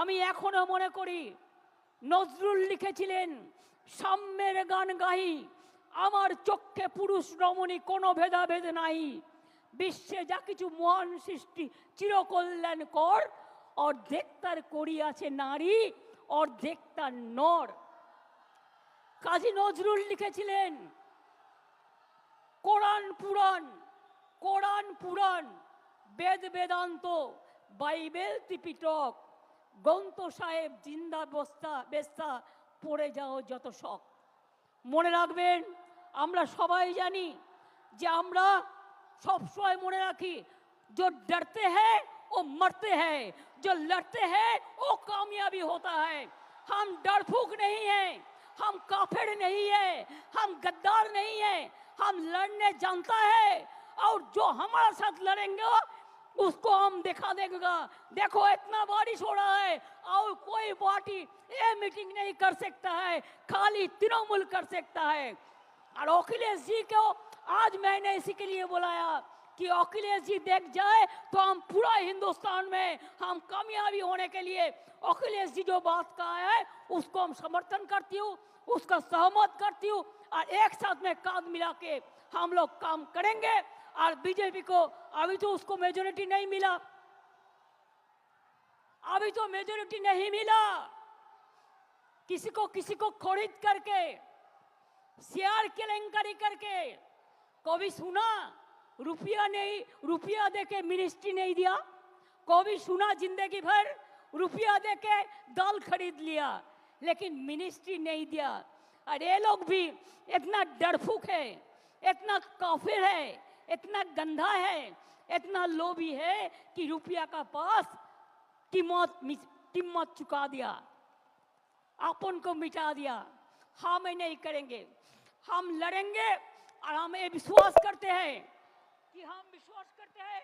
আমি এখনও মনে করি, নজরুল লিখেছিলেন, সাম্যের গান গাই আমার চক্ষে পুরুষ রমণী কোনো ভেদাভেদ নাই। বিশ্বে যা কিছু মহান সৃষ্টি, চিরকল্যাণ কর, অর্ধেক তার করিয়াছে নারী, অর্ধেক তার নর। কাজী নজরুল লিখেছিলেন, কোরআন পুরাণ কোরআন পুরাণ, বেদ বেদান্ত, বাইবেল ত্রিপিটক। গ্রন্থ সাহেব জিন্দা বস্তা বেস্তা পড়ে যাও যত শখ মনে রাখবেন আমরা সবাই জানি যে আমরা সবসময় মনে রাখি जो डरते हैं वो मरते हैं जो लड़ते हैं वो कामयाबी होता है हम डरफूक नहीं हैं हम काफिर नहीं है हम गद्दार नहीं है हम लड़ने जानता है और जो हमारे साथ लड़ेंगे उसको हम दिखा देगा देखो, इतना बारिश हो रहा है और कोई पार्टी ये मीटिंग नहीं कर सकता है, खाली तृणमूल कर सकता है। और अखिलेश जी को आज मैंने इसी के लिए बुलाया कि अखिलेश जी देख जाए तो हम पूरा हिंदुस्तान में हम कामयाबी होने के लिए अखिलेश जी जो बात कहा है, उसको हम समर्थन करती हूँ, उसका सहमत करती हूँ और एक साथ में कांध मिला के हम लोग काम करेंगे। और बीजेपी को, अभी तो उसको मेजोरिटी नहीं मिला। अभी तो मेजोरिटी नहीं मिला। किसी को किसी को खरीद करके, शेयर केलेंकारी करके, कभी सुना, रुपया नहीं, रुपया दे के मिनिस्ट्री नहीं दिया। कभी सुना ज़िंदगी भर, रुपया दे के दाल खरीद लिया, लेकिन मिनिस्ट्री नहीं दिया। और ये लोग भी इतना डरफुक है, इतना काफिर है इतना गंदा है, इतना लोभी है कि रुपया का पास कीमत कीमत चुका दिया। अपन को मिटा दिया। हम ये नहीं करेंगे। हम लड़ेंगे और हम ये विश्वास करते हैं कि हम विश्वास करते हैं।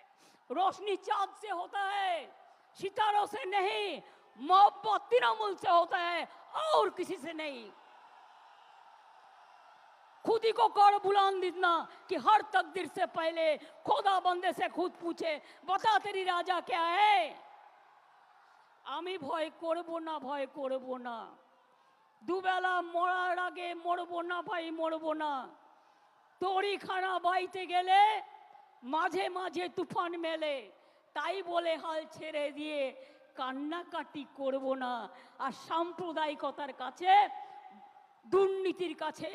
रोशनी चाँद से होता है, सितारों से नहीं, मोहब्बत तृणमूल से होता है और किसी से नहीं। खुद ही को कर बुलान देना कि हर तकदीर से पहले खुदा बंदे से खुद पूछे बता तेरी राजा क्या है আমি ভয় করব না ভয় করব না দুবেলা মরার আগে মরবো না ভাই মরবো না তরিখানা বাইতে গেলে মাঝে মাঝে তুফান মেলে তাই বলে হাল ছেড়ে দিয়ে কান্নাকাটি করব না আর সাম্প্রদায়িকতার কাছে দুর্নীতির কাছে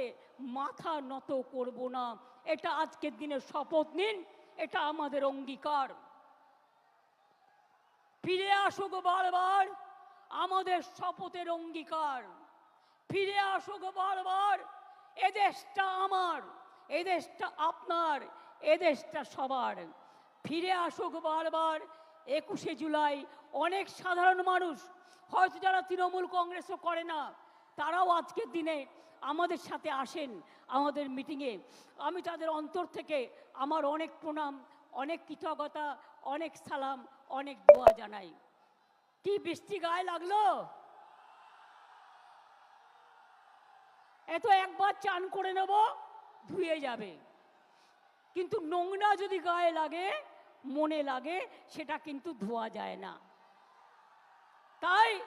মাথা নত করব না। এটা আজকের দিনে শপথ নিন, এটা আমাদের অঙ্গীকার। ফিরে আসুক বারবার, আমাদের শপথের অঙ্গীকার। ফিরে আসুক বারবার এদেশটা আমার এদেশটা আপনার এদেশটা সবার। ফিরে আসুক বারবার, একুশে জুলাই অনেক সাধারণ মানুষ, হয়তো যারা তৃণমূল কংগ্রেসও করে না তারাও আজকের দিনে আমাদের সাথে আসেন আমাদের মিটিংয়ে আমি তাদের অন্তর থেকে আমার অনেক প্রণাম, অনেক কৃতজ্ঞতা, অনেক সালাম, অনেক দোয়া জানাই। কি বৃষ্টি গায়ে লাগল? এত একবার চান করে নেব, ধুয়ে যাবে। কিন্তু নোংরা যদি গায়ে লাগে, মনে লাগে, সেটা কিন্তু ধোয়া যায় না। তাই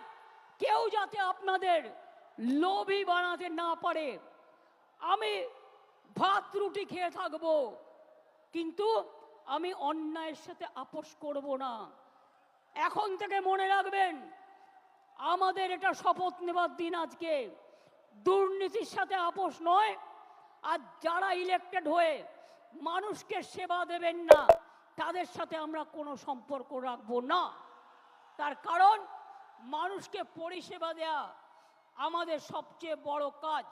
কেউ যাতে আপনাদের লোভী বানাতে না পারে। আমি ভাত, রুটি খেয়ে থাকব, কিন্তু আমি অন্যায়ের সাথে আপোষ করব না। এখন থেকে মনে রাখবেন, আমাদের এটা শপথ নেবার দিন আজকে। দুর্নীতির সাথে আপোষ নয়, আর যারা ইলেক্টেড হয়ে মানুষকে সেবা দেবেন না, তাদের সাথে আমরা কোনো সম্পর্ক রাখব না। তার কারণ, মানুষকে পরিষেবা দেয়া আমাদের সবচেয়ে বড় কাজ।